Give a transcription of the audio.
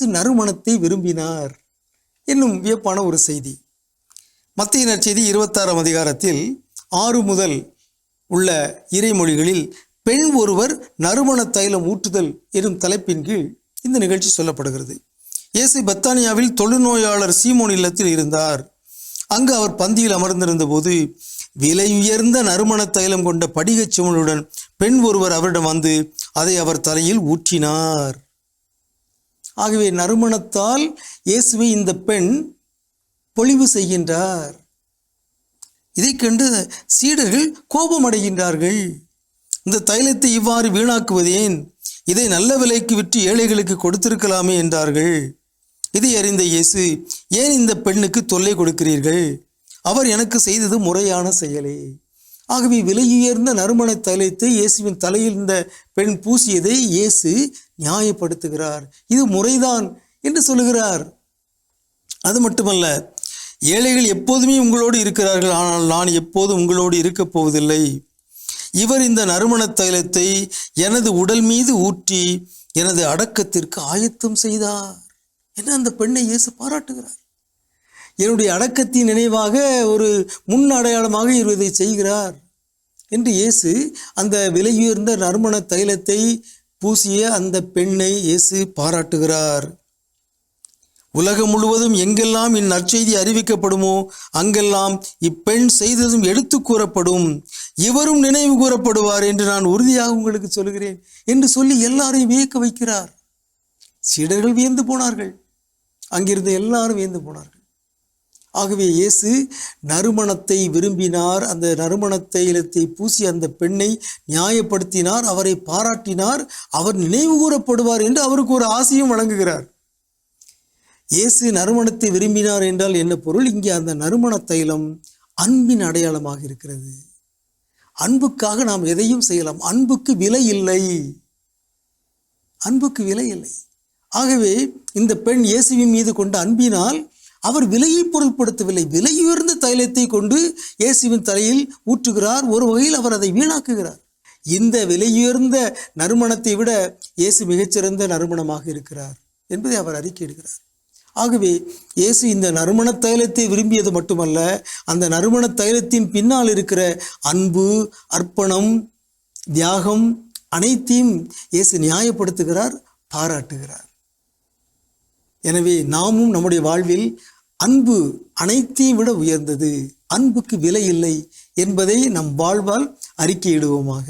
இயேசு நறுமணத்தை விரும்பினார் என்னும் வியப்பான ஒரு செய்தி. மத்திய நற்செய்தி இருபத்தாறாம் அதிகாரத்தில் ஆறு முதல் உள்ள இறைமொழிகளில் பெண் ஒருவர் நறுமண தைலம் ஊற்றுதல் எனும் தலைப்பின் கீழ் இந்த நிகழ்ச்சி சொல்லப்படுகிறது. இயேசு பத்தானியாவில் தொழுநோயாளர் சீமோன் இல்லத்தில் இருந்தார். அங்கு அவர் பந்தியில் அமர்ந்திருந்த போது விலை உயர்ந்த நறுமண தைலம் கொண்ட படிகச் சுமலுடன் பெண் ஒருவர் அவரிடம் வந்து அதை அவர் தலையில் ஊற்றினார். ஆகவே நறுமணத்தால் இயேசுவை இந்த பெண் பொழிவு செய்கின்றார். இதைக் கண்டு சீடர்கள் கோபமடைகின்றார்கள். இந்த தைலத்தை இவ்வாறு வீணாக்குவதேன்? இதை நல்ல விலைக்கு விற்று ஏழைகளுக்கு கொடுத்திருக்கலாமே என்றார்கள். இதை அறிந்த இயேசு ஏன் இந்த பெண்ணுக்கு தொல்லை கொடுக்கிறீர்கள்? அவர் எனக்கு செய்தது முறையான செயலே. ஆகவே விலையுயர்ந்த நறுமண தைலத்தை இயேசுவின் தலையில் இந்த பெண் பூசியதை இயேசு நியாயப்படுத்துகிறார். இது முறைதான் என்று சொல்லுகிறார். அது மட்டுமல்ல ஏழைகள் எப்போதுமே உங்களோடு இருக்கிறார்கள் ஆனால் நான் எப்போதும் உங்களோடு இருக்கப் போவதில்லை. இவர் இந்த நறுமண தைலத்தை எனது உடல் மீது ஊற்றி எனது அடக்கத்திற்கு ஆயத்தம் செய்தார். என அந்த பெண்ணை இயேசு பாராட்டுகிறார். என்னுடைய அடக்கத்தின் நினைவாக ஒரு முன் அடையாளமாக இவர் இதை செய்கிறார். என்று இயேசு அந்த விலையுயர்ந்த நறுமண தைலத்தை பூசிய அந்த பெண்ணை இயேசு பாராட்டுகிறார். உலகம் முழுவதும் எங்கெல்லாம் இந்நற்செய்தி அறிவிக்கப்படுமோ அங்கெல்லாம் இப்பெண் செய்ததும் எடுத்து கூறப்படும். இவரும் நினைவு கூறப்படுவார் என்று நான் உறுதியாக உங்களுக்கு சொல்கிறேன் என்று சொல்லி எல்லாரையும் வியக்க வைக்கிறார். சீடர்கள் வியந்து போனார்கள். அங்கிருந்த எல்லாரும் வியந்து போனார்கள். ஆகவே இயேசு நறுமணத்தை விரும்பினார். அந்த நறுமண தைலத்தை பூசி அந்த பெண்ணை நியாயப்படுத்தினார். அவரை பாராட்டினார். அவர் நினைவு கூறப்படுவார் என்று அவருக்கு ஒரு ஆசையும் வழங்குகிறார். இயேசு நறுமணத்தை விரும்பினார் என்றால் என்ன பொருள்? இங்கே அந்த நறுமண தைலம் அன்பின் அடையாளமாக இருக்கிறது. அன்புக்காக நாம் எதையும் செய்யலாம். அன்புக்கு விலை இல்லை. அன்புக்கு விலை இல்லை. ஆகவே இந்த பெண் இயேசுவின் மீது கொண்ட அன்பினால் அவர் விலையை பொருட்படுத்தவில்லை. விலையுயர்ந்த தைலத்தை கொண்டு இயேசுவின் தலையில் ஊற்றுகிறார். ஒரு வகையில் அவர் அதை வீணாக்குகிறார். இந்த விலையுயர்ந்த நறுமணத்தை விட இயேசு மிகச்சிறந்த நறுமணமாக இருக்கிறார் என்பதை அவர் அறிக்கையிடுகிறார். ஆகவே இயேசு இந்த நறுமண தைலத்தை விரும்பியது மட்டுமல்ல அந்த நறுமண தைலத்தின் பின்னால் இருக்கிற அன்பு அர்ப்பணம் தியாகம் அனைத்தையும் இயேசு நியாயப்படுத்துகிறார் பாராட்டுகிறார். எனவே நாமும் நம்முடைய வாழ்வில் அன்பு அனைத்தையும் விட உயர்ந்தது அன்புக்கு விலை இல்லை என்பதை நம் வாழ்வால் அறிக்கையிடுவோமாக.